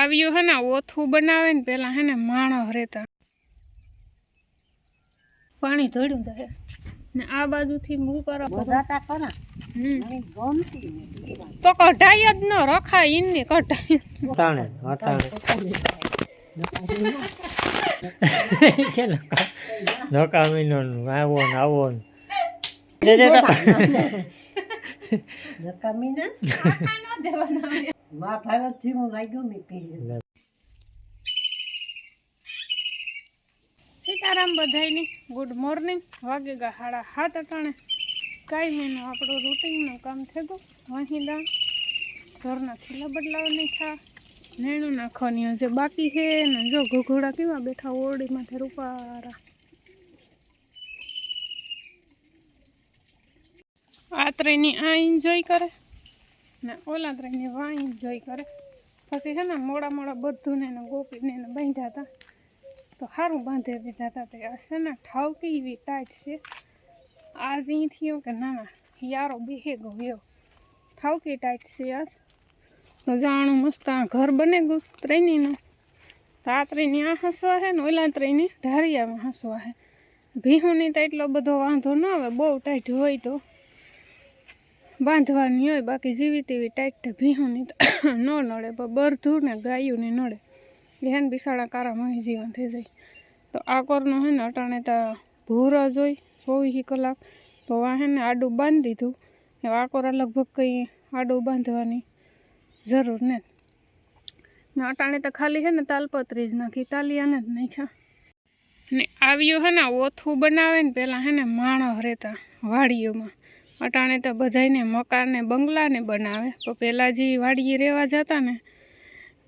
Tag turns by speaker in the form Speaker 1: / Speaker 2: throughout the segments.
Speaker 1: આવ્યું હે ને ઓથું બનાવે ને પેલા હે ને માણસ રહેતા. પાણી ધોડ્યું જાય ને આ બાજુથી
Speaker 2: મૂળ નથી.
Speaker 1: તો કઢાઈ જ ન રખાય ઇનની કઢાઈ
Speaker 3: અટાણે અટાણે કે નકા નકામીનો આવો ને આવો ને. તો.
Speaker 2: નકામી ને મહાભારત જેવું લાગ્યું મેં પી
Speaker 1: સીતારામ બધાયની ગુડ મોર્નિંગ વાગે ગા સાડા સાત અટાણે. કાંઈ મહિનો આપણું રૂટિનનું કામ થયું વાહિંદા ઘરના ખીલા બદલાવાની થા નેણું નાખવાની હશે બાકી છે ને જો ઘોઘોડા કેવા બેઠા ઓરડીમાંથી રૂપારા. આ ત્રણની આ એન્જોય કરે. ને ઓલા ત્રણની વાણી જોઈ કરે. પછી છે ને મોડા મોડા બધું ને એને ગોપીને એને બાંધ્યા હતા તો સારું બાંધી દીધા હતા તે. છે ને ઠાવકી એવી ટાઈટ છે. આજ ઈ થયો કે ના ના, યારો બેહે ગયો. એવો ઠાવકી ટાઈટ છે આજ તો જાણું મસ્ત આ ઘર બને ગયું ત્રણેયનું તો આ ત્રણની આ હસવા છે ને ઓલા ત્રણની ઢારિયામાં હસવા છે ભીહુની તો એટલો બધો વાંધો ન આવે, બહુ ટાઈટ હોય તો. બાંધવાની હોય, બાકી જેવી તેવી ટાઈટ તો ભીહુની તો ન નડે. પણ બરધું ને ગાયું ને નડે. બેન બિસાડા કારામાં જીવન થઈ જાય. તો આ કોરનો હે ને અટાણે તો ભૂરા જોઈ ચોવીસ કલાક. તો આ હે ને આડું બાંધી દીધું. આ કોરા લગભગ કંઈ આડું બાંધવાની જરૂર ને. અટાણે તો ખાલી હે ને તાલપત્રી જ નાખી, તાલિયાને જ નાખ્યા. ને આવ્યું હે ને ઓથું બનાવે ને પહેલાં હે ને માણસ રહેતા વાડીઓમાં. અટાણે તો બધાને મકાન ને બંગલા બનાવે. તો પહેલાં જે વાડીએ રહેવા જતા ને,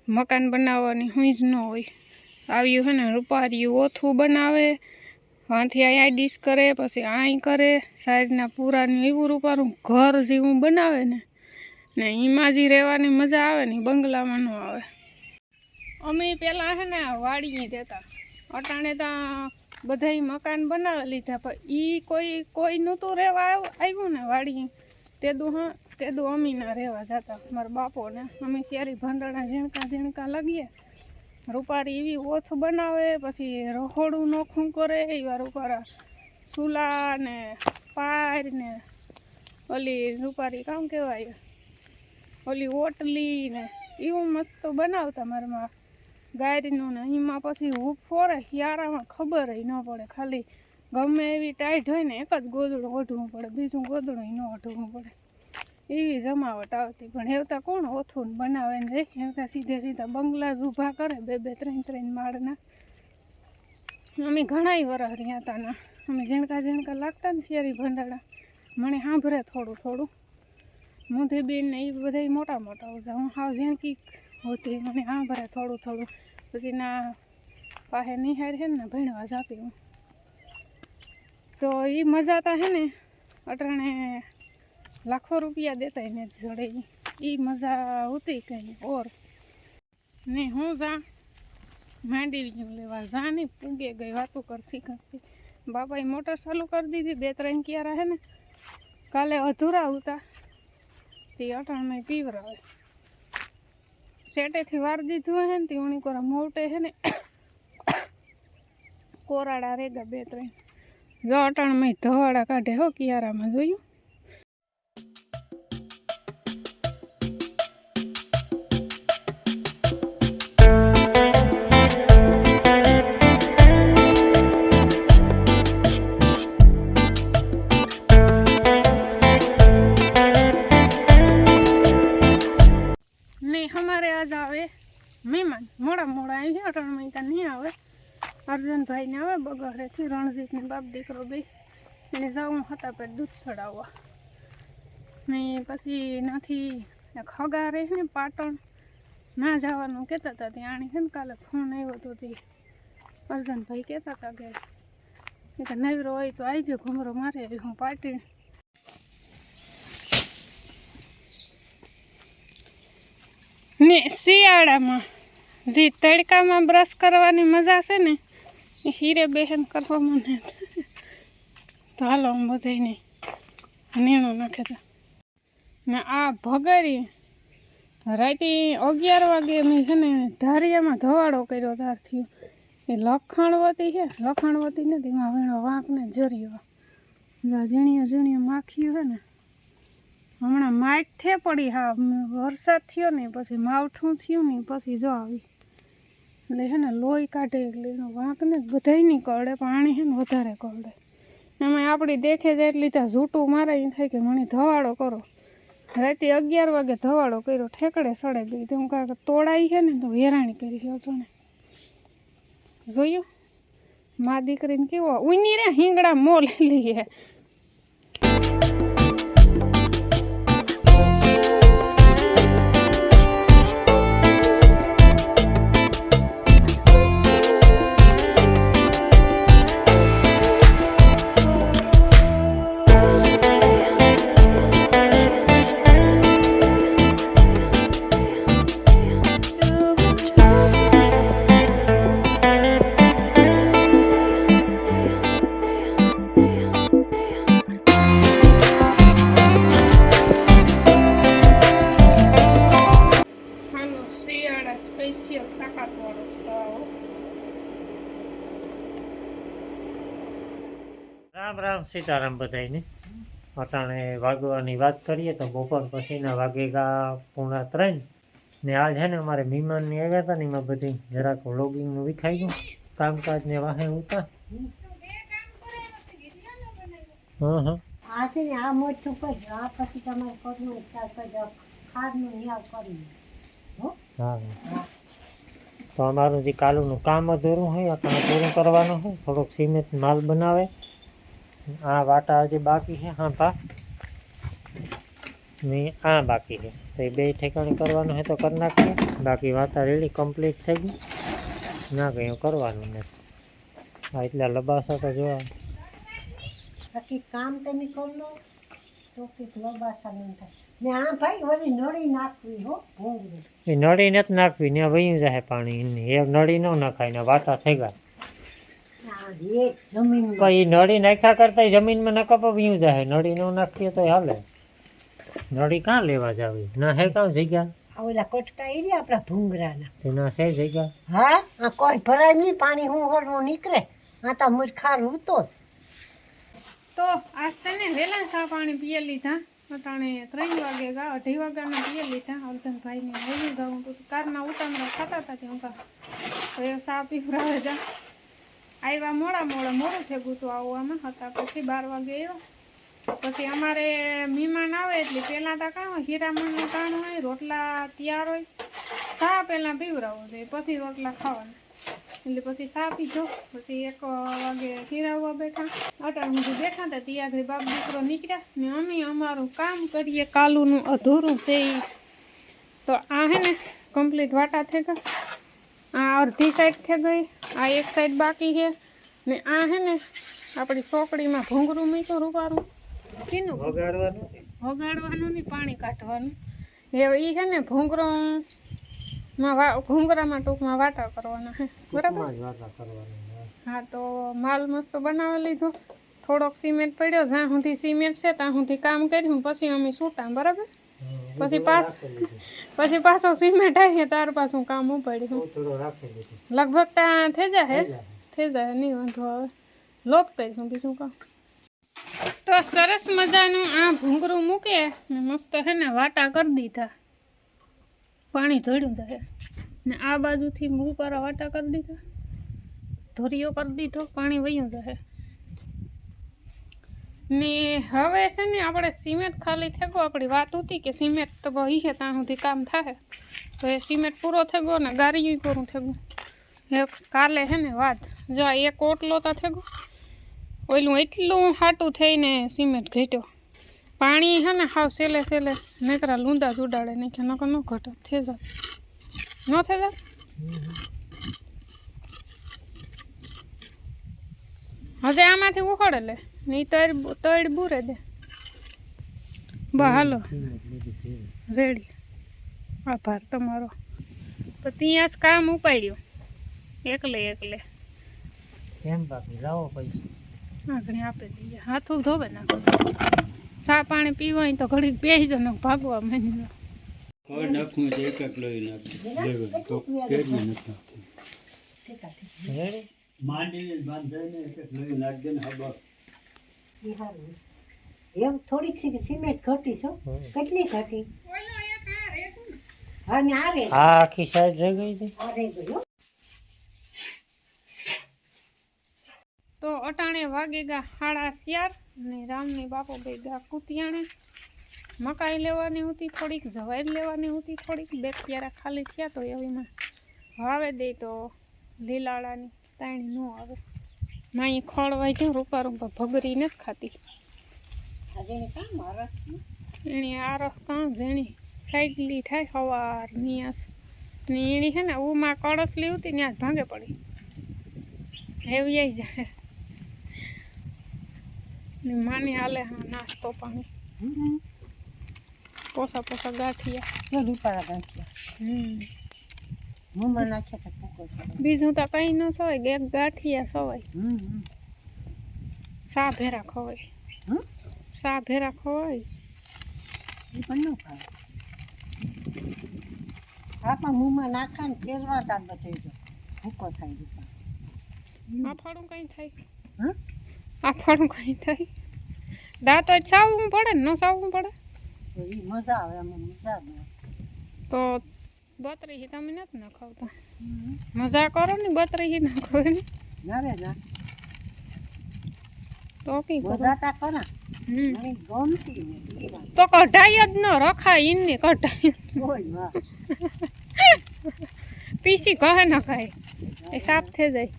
Speaker 1: મકાન બનાવવાની હુંય જ ન હોય. આવ્યું હે ને, રૂપારિયું ઓથું બનાવે, વાંથી અહીંયા ડીશ કરે, પછી આઈ કરે, સાઈડના પૂરાનું એવું રૂપારું ઘર જેવું બનાવે ને ને એમાં જે રહેવાની મજા આવે ને બંગલામાં ન આવે. અમે પહેલાં હે ને વાડીએ રહેતા. અટાણે ત્યાં બધાય મકાન બનાવી લીધા, પણ એ કોઈ કોઈ નહોતું રહેવા આવ્યું ને વાડી તેદું હા તેદું અમી અમીના રહેવા જતા. મારા બાપોને. અમે શેરી ભંડાણા ઝીણકા ઝીણકા લાગીએ. રૂપારી એવી ઓથ બનાવે, પછી રહોડું નોખું કરે એવા રૂપારા સુલા ને પાર ને ઓલી રૂપારી કામ કહેવાય? ઓલી ઓટલી ને એવું મસ્ત બનાવતા મારામાં ગાયરીનું ને એમાં પછી હૂપ ફોરે, શિયાળામાં ખબર ન પડે. ખાલી ગમે એવી ટાઈટ હોય ને, એક જ ગોદડું ઓઢવું પડે, બીજું ગોદડું ન ઓઢવું પડે. એવી જમાવટ આવતી. પણ હેવતા કોણ ઓથું બનાવે ને હેવતા સીધે સીધા બંગલા ઊભા કરે, બે બે, ત્રણ ત્રણ માળના. અમે ઘણાય વરસ રહ્યા હતા ના. અમે ઝીણકા ઝીણકા લાગતા ને શિયારી ભંડાળા મને સાંભળે થોડું થોડું. મોધીબેન ને એ બધા મોટા મોટા ઉજા હું હાવ ઝીણકી હોતી મને સાંભળે થોડું થોડું. પછી ના પાસે નિહાર હે ને ભણવા જાતી હું. તો એ મજા તા હે ને, અટાણે લાખો રૂપિયા દેતા એને જડે એ મજા હોતી કંઈ, ઓર. ને હું જા, માંડી લેવા જા ને, પૂગે ગઈ વાતો કરતી કરતી. બાપાએ મોટર ચાલુ કરી દીધી, બે ત્રણ ક્યારે હે ને, કાલે અધૂરા હતા તે અટાણે પીવરાવે. સેટેથી વાર દીધું હે ને તીવણી કોરા મોટે હે ને કોરાડા રેગા બે ત્રણ. જો અટાણ મેં ધવાડા કાઢે હો કિયારામાં, જોયું? છે મહિના નહીં આવે. અર્જુનભાઈને આવે બગડેથી રણજીતને બાપ દીકરો બે. એને જવું હતા પર દૂધ ચડાવવા. ને પછી નાથી ખગા રહે ને પાટણ. ના જવાનું કહેતા હતા ત્યાં. છે ને કાલે ફોન આવ્યો હતો તે અર્જુનભાઈ કહેતા હતા કે એ નવરો હોય તો આવજો ઘુમરો મારે આવી હું પાટી. ને શિયાળામાં જે તડકામાં બ્રશ કરવાની મજા છે ને, એ હીરે બહેન કરવા મને તો હાલો આમ બધાને નીણું નાખે. તો ને આ ભગરી રાતે અગિયાર વાગે મેં છે ને ધારિયામાં ધવાડો કર્યો ત્યારથી એ લખાણવતી છે, લખાણવતી નથી, એમાં વીણો વાંકને જરિયો. જા ઝીણીએ ઝીણીએ માખી છે ને, હમણાં માઇક થે પડી, હા, વરસાદ થયો ને, પછી માવઠું થયું ને, પછી જો આવી. એટલે છે ને લોહી કાઢે એટલે એનો વાંકને જ બધાય નહીં કરડે, પાણી છે ને વધારે કરડે. એમાં આપણી દેખે જાય એટલે ત્યાં ઝૂટું મારે એમ થાય કે મને ધવાડો કરો. રાતે અગિયાર વાગે ધવાડો કર્યો, ઠેકડે સડે ગઈ. તો હું કાંઈક તોડાઈ છે ને તો હેરાણી કરી છે અટાણે જોયું? મા દીકરીને કેવો ઉની રે હિંગડા મો લઈ લઈએ
Speaker 3: રામ રામ સીતારામ બધાને અટાણે વાગવાની વાત કરીએ તો બપોર પછીના વાગેગા પૂણા ત્રણ. ને આ છે ને અમારે મહેમાનની આવ્યા હતા ને એમાં બધી જરાક વ્લોગિંગનું વિખાઈ ગયું. કામકાજને વાહે ઉતા હા હા.
Speaker 2: આ છે ને આ મોટું કરજો આ પછી તમારે કરવું ખ્યાલ કરજો. ખાડનું ન્યાવ કરી હા
Speaker 3: હા. તો અમારું જે કાલુનું કામ અધૂરું હોય અટાણે પૂરું કરવાનું હોય થોડોક સિમેન્ટ માલ બનાવે. આ વાટા હજી બાકી છે હા પા ને આ બાકી છે. તો એ બે ઠેકાણે કરવાનું હોય તો કરી નાખીએ. બાકી વાતા રેડી કમ્પ્લીટ થઈ ગઈ. ના કંઈ કરવાનું નથી. હા એટલા લબાસા તો જોવા.
Speaker 2: બાકી કામ તમે કરી તો કંઈક લબાસા નહીં થાય. ને આ ભાઈ વળી નળી નાખવી હો ભૂંગળી.
Speaker 3: એ નળી નથી નાખવી ને વયું જાય પાણી. એ નળી ન નખાય ને વાટા થઈ ગયા
Speaker 2: આ
Speaker 3: પણ એ નળી નાખ્યા કરતા જમીનમાં ન કપ વયું જાય. નળી ન નાખીએ તો હાલે. નળી કાં લેવા જાવી? ના હે કાં જગ્યા?
Speaker 2: આ ઓલા કટકા એ રહ્યા આપણા ભૂંગરાના.
Speaker 3: તેના છે જગ્યા?
Speaker 2: હા? આ કોઈ ભરાય નહીં પાણી હું હરવું નીકળે. આ તો મૂર્ખાર ઉતો
Speaker 1: તો આ છે ને વેલા ચા પાણી પીએ લીધા. અટાણે ત્રણ વાગે ગા અઢી વાગ્યાના પીએ લીધા. અર્જનભાઈને લઈ જાઉં. તો કારના ઉતામળા ખાતા હતા ત્યાં કા તો એ ચા પીવડાવે જા. આવ્યા મોડા મોડા મોડું થયું હતું આવવામાં હતા. પછી બાર વાગે આવ્યો પછી અમારે મહેમાન આવે એટલે પહેલાં તો કાં હોય હીરામણનું કામ હોય, રોટલા તૈયાર હોય. સા પહેલાં પીવરાવો જોઈએ, પછી રોટલા ખાવાના. એટલે પછી સા પીધો. પછી એક વાગે હીરાવવા બેઠા. અટાણ સુધી બેઠા હતા ત્યાંથી બાપ દીકરો નીકળ્યા. ને અમે અમારું કામ કરીએ કાલુનું અધૂરું છે તો આ હે ને કમ્પ્લીટ વાટા થઈ ગયા. આ અડધી સાઈડ થઈ ગઈ આ એક સાઈડ બાકી છે. ને આ હે ને આપણી સોકડીમાં ભૂંગરું મીઠું રૂપારું. કીનું
Speaker 3: વગાડવાનું
Speaker 1: વગાડવાનું નહીં પાણી કાઢવાનું. એ એ છે ને ભૂંગરો માં ભૂંગરામાં ટૂંકમાં વાટા કરવાના હે બરાબર? હા તો માલ મસ્ત બનાવી લીધો. થોડોક સિમેન્ટ પડ્યો જ્યાં સુધી સિમેન્ટ છે ત્યાં સુધી કામ કર્યું પછી અમે છૂટા બરાબર? પછી પાસ પછી પાછો સિમેન્ટ આવીએ તાર પાછું કામ ઉપાડ્યું. લગભગ ત્યાં થઈ જાય થઈ જાય. નહીં વાંધો આવે. લોપ કરીશું બીજું કામ તો સરસ મજાનું આ ભૂંગરું મૂકે ને મસ્ત હે ને વાટા કરી દીધા. પાણી ધોડ્યું જાય ને આ બાજુથી ઉપર વાટા કરી દીધા. ધોરીઓ કરી દીધો પાણી વયું જાય ને હવે છે ને આપણે સિમેન્ટ ખાલી થઈ ગયો. આપણી વાત હતી કે સિમેન્ટ તો ભાઈ છે ત્યાં સુધી કામ થાય તો એ સિમેન્ટ પૂરો થઈ ગયો ને ગારીયું પૂરું થઈ ગયું. એ કાલે છે ને વાત, જો આ એક ઓટલો તો થઈ ગયો. ઓયલું એટલું હાટું થઈને સિમેન્ટ ઘટ્યો. પાણી છે ને હાવ સેલે સેલે, નકરા લૂંદા ઉડાડે નાખ્યા નકર ન ઘટે. થઈ જાય. ન થઈ જાય? હજે આમાંથી ઉખડે લે. નહીં તળ તળ બુરે દે. બા હાલો. રેડી. આભાર તમારો. તો ત્યાં જ કામ ઉપાડ્યું. એકલે એકલે.
Speaker 3: કેમ બાકી? લાવો પૈસા.
Speaker 1: ઘણી આપી દઈએ. હાથું ધોવે નાખો સા પાણી પીવાય તો ઘડીક બેસી જો ને ભાગવા માંડી જાઓ
Speaker 4: હવે નાખવું છે એક એક લઈ નાખું તો કેરી માંડીને બાંધાઈને એક એક લઈ નાખજે ને
Speaker 2: હારું. એમ થોડીક સી- સિમેન્ટ ઘટી છો કેટલી ઘટી? હા આ રે.
Speaker 3: આ આખી સાઈડ રહી ગઈ હતી
Speaker 2: આ ગયો
Speaker 1: તો અટાણે વાગે ગા હાડા શિયાર ને રામની બાપો ભાઈ ગા કુતિયાણે. મકાઈ લેવાની હતી થોડીક જવાઈ લેવાની હતી થોડીક. બે ક્યારા ખાલી થયા તો એવીમાં વાવે દે તો લીલાળાની તાણી ન આવે. માઈ ખોળવાય જો રૂપા રૂપા ભગરી નથી ખાતી. એની આરસ કાં જેણી સાઈકલી થાય સવાર નિયાસ ને એની છે ને ઉમાં કળશ લી હતી ત્યાં ભાંગે પડી. હેવી આવી જાય. ને માની હાલે હા નાસ્તો પાણી. પોસા પોસા ગાંઠિયા.
Speaker 2: રૂપાળા ગાંઠિયા.
Speaker 1: હમ.
Speaker 2: મમ્મા નાખ્યા
Speaker 1: બીજું તો કંઈ ન સવાય એક ગાંઠિયા સવાય. સા ભેરા ખવાય? સા ભેરા ખવાય.
Speaker 2: એ પણ ન ખાય. આપણા મોંમાં નાખા ને ફેરવાતા જ બધી જો. ભૂકો થાય રૂપા
Speaker 1: આ કંઈ થાય?
Speaker 2: હા
Speaker 1: આ ફાડું કંઈ થાય? દાંતો સાવવું પડે ને ન સાવવું પડે?
Speaker 2: મજા આવે મજા આવે.
Speaker 1: તો બતરી તમે નથી નખાવતા મજા કરો ને બતરી નાખો ને
Speaker 2: ના રે ના.
Speaker 1: તો કી કરો.
Speaker 2: ગમતી એ વાત.
Speaker 1: તો કઢાઈ જ ન રખાય ઇનની કઢાઈ પીસી કહે ન ખાય. એ સાફ થઈ જાય.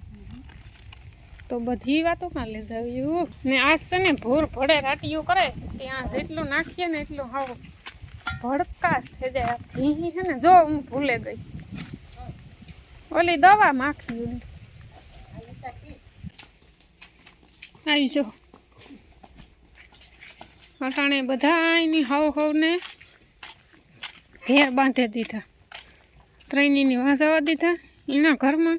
Speaker 1: તો બધી વાતો ના લઈ જાવ્યું ને આ છે ને ભૂર ભડે રાટીયું કરે ત્યાં જેટલું નાખીએ ને એટલું હાવ ભડકાશ થઈ જાય. ભીહી છે ને જો હું ભૂલે ગઈ. ઓલી દવા માખી આવી જો અટાણે બધાયની હવ હવને ઘેર બાંધી દીધા. ત્રણેયની વાંસવા દીધા. એના ઘરમાં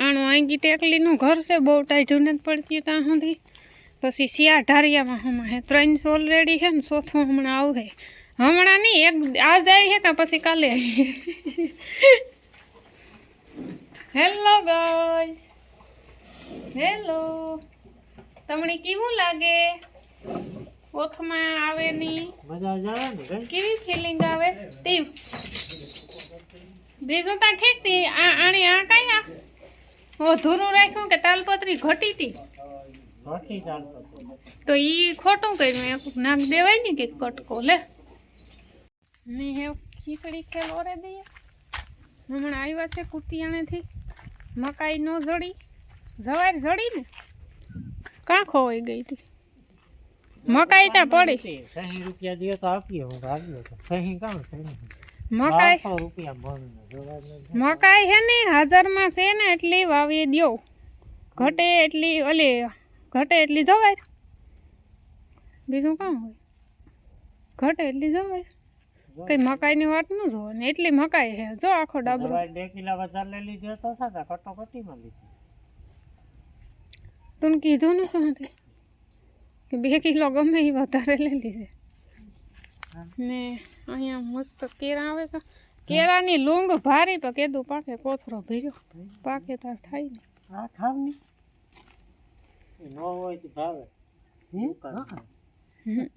Speaker 1: આણું આંગી ટેકલીનું ઘર છે, બહુ ટાઈઢું નથી પડતી ત્યાં સુધી. પછી શિયા ઢારિયામાં હમણાં હે. ત્રણસો ઓલરેડી છે ને ચોથું હમણાં આવશે. હમણાં નહીં એક આ જાય છે કે પછી કાલે હેલો ગાઈસ હેલો તમને કેવું લાગે? ઓથમાં આવે નહીં
Speaker 3: મજા આવે ને
Speaker 1: કેવી ફીલિંગ આવે? તે બીજું તો ઠીક તી આ આણે આ કઈ આ? અધૂરું રાખ્યું કે તાલપત્રી ઘટી હતી તો ઈ ખોટું કર્યું. એક નાક દેવાય ને કે કટકો લે. ને હે ખીચડી ખેલ ઓરે દઈએ. હમણાં આવ્યા છે કુતિયાણેથી. મકાઈ ન જડી. જવાર જડી ને કાં ખોવાઈ ગઈ હતી. મકાઈ ત્યાં પડી.
Speaker 3: સહી રૂપિયા દે તો આપીએ હું આવ્યો તો. સહી કામ
Speaker 1: મકાઈ
Speaker 3: રૂપિયા.
Speaker 1: મકાઈ હે ને હાજરમાં છે ને એટલી વાવી દ્યો. ઘટે એટલી ઓલી ઘટે એટલી જવાય બીજું કામ હોય. ઘટે એટલી જવાય કઈ મકાઈની વાત ન જો ને એટલી મકાઈ હે જો આખો ડાબરો.
Speaker 3: બે કિલા વધારે લઈ લીધો તો થતા કટોકટીમાં લીધી.
Speaker 1: તું કીધું ને શું કે બે કિલો ગમે એ વધારે લઈ લીધે. ને અહીંયા મસ્ત કેરા આવે તો કેળાની લૂંગ ભારી પણ કેદું પાકે કોથરો ભીર્યો. પાકે તાર થાય ને.
Speaker 2: આ ખાવ ને.
Speaker 3: ન હોય તો ભાવે.
Speaker 2: હે? હા.
Speaker 1: હમ.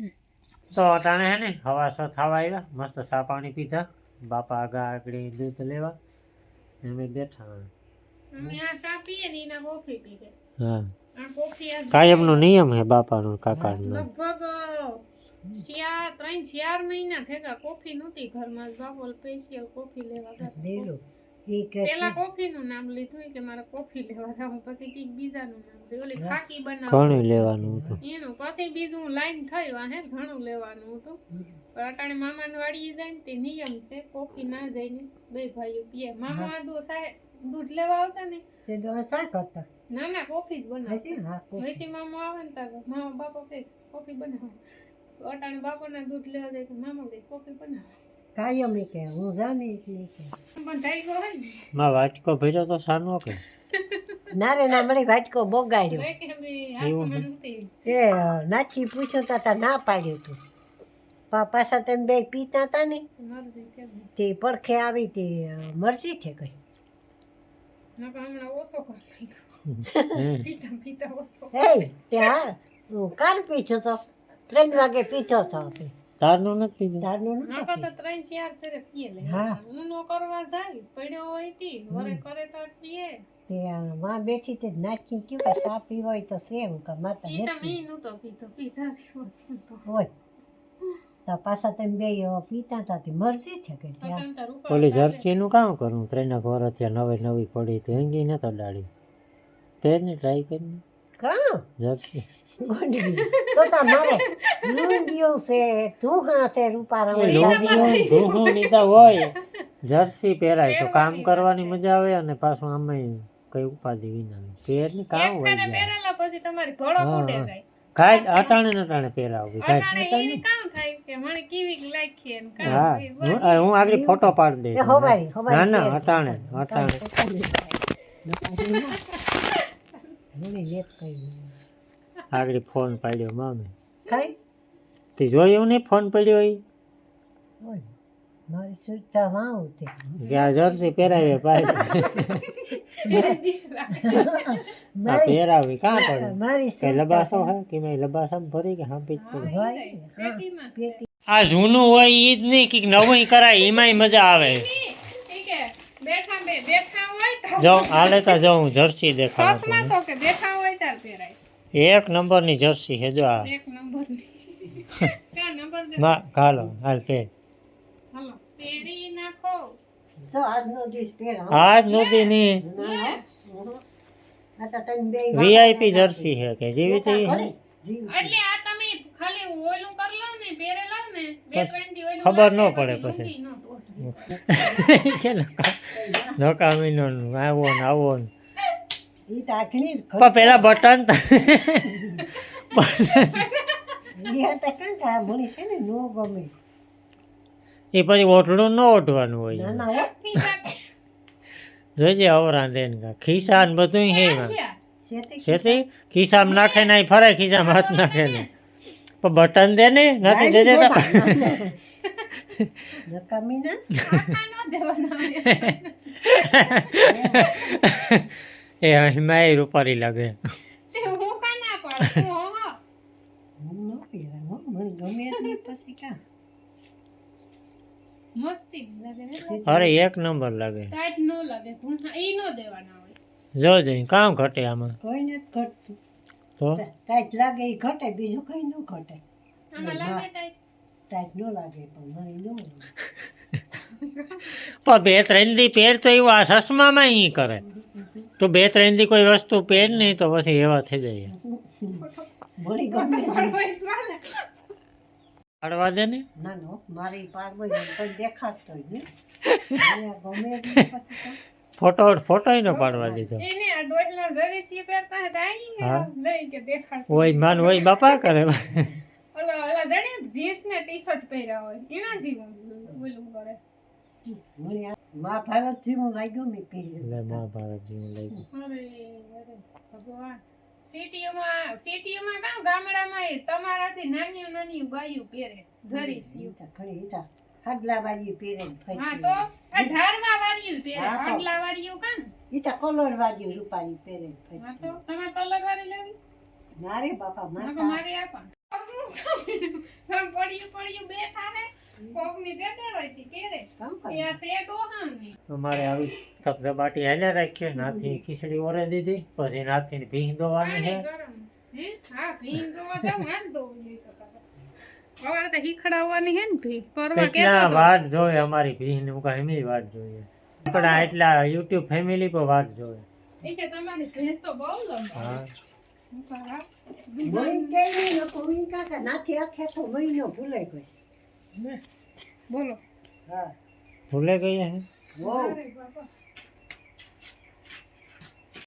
Speaker 3: તો અટાણે હે ને હવા સો થવા આવ્યા મસ્ત સા પાણી પીધા. બાપા આગા આગળ દૂધ લેવા. અમે બેઠા.
Speaker 1: અમે આ ચા પીએ ને એના કોફી પીએ
Speaker 3: હા.
Speaker 1: આ કોફી આ
Speaker 3: કાયમનો નિયમ હે બાપાનો કાકાનો.
Speaker 1: લગભગ ત્રણ ચાર મહિના થયા કોફી નહોતી ઘરમાં. બાપો સ્પેશિયલ કોફી લેવા પેલા કોફી નું નામ લીધું એટલે મારે કોફી લેવા જાઉં. પછી કંઈક બીજાનું નામ લીધું. ઓલી ખાકી બનાવ
Speaker 3: લેવાનું હતું.
Speaker 1: એનું. પછી બીજું લાઈન થઈ વાહે ઘણું લેવાનું હતું. પણ અટાણે મામાની વાડીએ જાય ને તે નિયમ છે કોફી ના જઈને બે ભાઈઓ પીએ. મામા આ દો સાહે દૂધ લેવા આવતા ને.
Speaker 2: તે દો શા કરતા.
Speaker 1: ના ના કોફી જ બનાવતા.
Speaker 2: હા
Speaker 1: મામા આવે ને તારે. મામા બાપા કે કોફી બનાવો. તો અટાણે બાપાના દૂધ લેવા જાય તો મામા કે કોફી બનાવો.
Speaker 2: કાયમ કે હું જામી એટલે કે
Speaker 3: માં વાટકો ભર્યો તો સાનો કે?
Speaker 2: ના રે ના મળી વાટકો બોગાડ્યો. એ નાચી પૂછ્યું તા તા ના પાડ્યું તું. પા- પાછા તેમ બે પીતા હતા ને. તે પડખે આવી તે મરજી મરચી છે કઈ? કાલ પીછો તો ત્રણ વાગે પીછો હતો આપણે.
Speaker 3: તારનું નથી
Speaker 2: દારૂ નતો
Speaker 1: નકર તો ત્રણ ચાર ફેરે પીએ લે.
Speaker 2: હા.
Speaker 1: નો કરવા જાય પડ્યો હોય તી વરે કરે તો પીએ.
Speaker 2: તે આ માં બેઠી તે નાખી કયું કે સા પી હોય તો સેમ કે માતા
Speaker 1: ઈ તો
Speaker 2: નથી.
Speaker 1: મી પીતો પીતા તો.
Speaker 2: હોય. તો પાછા તમે બે પીતા હતા તે મરજી છે કે ત્યાં.
Speaker 1: જર્સી નું
Speaker 3: ઓલી જર્સીનું કામ કરું ત્રણ ઘર ત્યાં નવી નવી પડી તો હેંગી નતો ડાળી. તેને ટ્રાય કરીને
Speaker 2: કાં
Speaker 3: જર્સી
Speaker 2: ગોંડવી તો તમારે લુંગીયું છે
Speaker 3: નીતા હોય જર્સી પહેરાય. તો કામ કરવાની મજા આવે અને પાછું આમાં કઈ ઉપાધિ વિના પહેરની કામ હોય
Speaker 1: પહેરેલા પછી તમારી ભળો જાય.
Speaker 3: કાંઈ અટાણે ને અટાણે પહેરાવવી. કાંઈ
Speaker 1: કામ થાય કે મને કેવી લાગી ને કામ
Speaker 3: હા આગળ ફોટો પાડી
Speaker 2: દે
Speaker 3: દઈશ ના ના અટાણે અટાણે. આગળ ફોન પાડ્યો મામે.
Speaker 2: કઈ?
Speaker 3: તે જોયું નહીં ફોન પડ્યો
Speaker 2: હોય મારી સુરતા માં તે.
Speaker 3: કે આ જર્સી પહેરાવી પાછી. પહેરાવી કાં પડે?
Speaker 2: મારી
Speaker 3: લબાસો હે કે મેં લબાસામાં ભરી કે હાંપી જ પડે? આ જૂનું હોય ઈ જ નહીં કે નવું કરાય એમાંય મજા આવે.
Speaker 1: બેઠા બે બેઠા હોય તો
Speaker 3: જો આ લેતા જો હું જર્સી દેખાડું
Speaker 1: સસમાં તો કે બેઠા હોય તાર પહેરાય.
Speaker 3: એક નંબરની જર્સી છે જો આ.
Speaker 1: એક નંબર ક્યાં નંબર દે?
Speaker 3: માં ઘાલો હાલ તે
Speaker 1: હાલો પહેરી નાખો.
Speaker 2: જો આજનો દિવસ પહેરા.
Speaker 3: આજ
Speaker 2: નો તો
Speaker 3: વીઆઈપી જર્સી છે કે જેવી તેવી
Speaker 1: એટલે આ ખાલી ઓલું કરી લઉં ને પહેરે ને બે ત્રણ દી
Speaker 3: ખબર ન પડે
Speaker 1: પછી.
Speaker 3: કે નકામીનો આવો ને આવો ને.
Speaker 2: ઈ તો
Speaker 3: પણ પેલા બટન એ પછી ઓઠડું ન ઓઢવાનું હોય.
Speaker 2: જોઈજે ના હો.
Speaker 3: જોજે અવરા દે ને ખિસ્સા ને બધું હે?
Speaker 2: સેતી
Speaker 3: ખિસ્સામાં નાખે ને ફરે ખિસ્સામાં હાથ નાખે ને. પણ બટન દે ને નથી દે દેતા. એ હિમાય રૂપારી લાગે. અરે એક નંબર લાગે.
Speaker 1: જો ન લાગે ભૂંસા ઈ ન દેવાના હોય.
Speaker 3: જોજે કામ ઘટે આમાં.
Speaker 2: કોઈ નથી ઘટતું.
Speaker 3: તો
Speaker 2: ટાઈટ લાગે એ ઘટે બીજું કઈ ન ઘટે.
Speaker 1: ટાઈટ?
Speaker 2: ટાઈટ ન લાગે પણ મને ન
Speaker 3: પણ બે ત્રણ દી પહેર તો એવું આ ચશ્મામાં અહીં કરે. તો બે ત્રણ દી કોઈ વસ્તુ પહેર નહીં તો પછી એવા થઈ જાય. પાડવા દે ને.
Speaker 2: ના નો મારી પાડવા કોઈ દેખાડતો ગમે.
Speaker 3: ફોટો ફોટો નો પાડવા દીધો.
Speaker 1: એને આ ડોલના જરીસી પહેરતા હતા આઈ
Speaker 3: હા.
Speaker 1: લઈ કે દેખાડ
Speaker 3: ઓય માન ઓય બાપા કરે.
Speaker 2: મહાભારત જેવું લાગ્યું
Speaker 3: મહાભારત જેવું લાગ્યું.
Speaker 1: સિટીઓમાં સિટીઓમાં કામ ગામડામાં એ તમારાથી નાની નાની ગાયું પહેરે
Speaker 2: જરી હાડલા બાજી પહેરે
Speaker 1: હા તો આ ઢારવા વાળીયું પહેરે હાડલા વાળીયું કામ
Speaker 2: ઈ તો કલર બાજી રૂપાળી પહેરે ને
Speaker 1: હા તો તમારે કલર વાળી લેવી
Speaker 2: ના રે બાપા. મારે
Speaker 1: મારે આપા પડ્યું પડ્યું બે થાને કોકની દે દેવાયતી પહેરે.
Speaker 2: કામ
Speaker 1: એ
Speaker 2: કરે
Speaker 1: આ
Speaker 3: અમારે આવી ધબધબાટી હાલ્યા રાખીએ નાથી ખીચડી ઓરે દીધી પછી નાથી ભીંગ દોવાની છે
Speaker 1: હે. ભીંગ દોવા જાવ હાલ દોવું નહીં તો કાકા. હવે તો હીખડાવવાની હે ને ભી પરવા
Speaker 3: કેટલા વાટ જોવે અમારી ભીંગ ને હું એમની વાટ જોઈએ. આપણા એટલા યુટ્યુબ ફેમિલી પર વાટ જોવે
Speaker 1: ઈ કે તમારી ભેંસ તો બહુ લંબા
Speaker 3: હા.
Speaker 1: હું કહા,
Speaker 2: મને કઈ નહીં નકરું ઈ કાકા નાથી આખે તો મહિનો ભૂલે ગઈ.
Speaker 1: બોલો.
Speaker 2: હા.
Speaker 3: ભૂલે ગઈ હે?
Speaker 2: બહુ.
Speaker 1: અરે બાપા.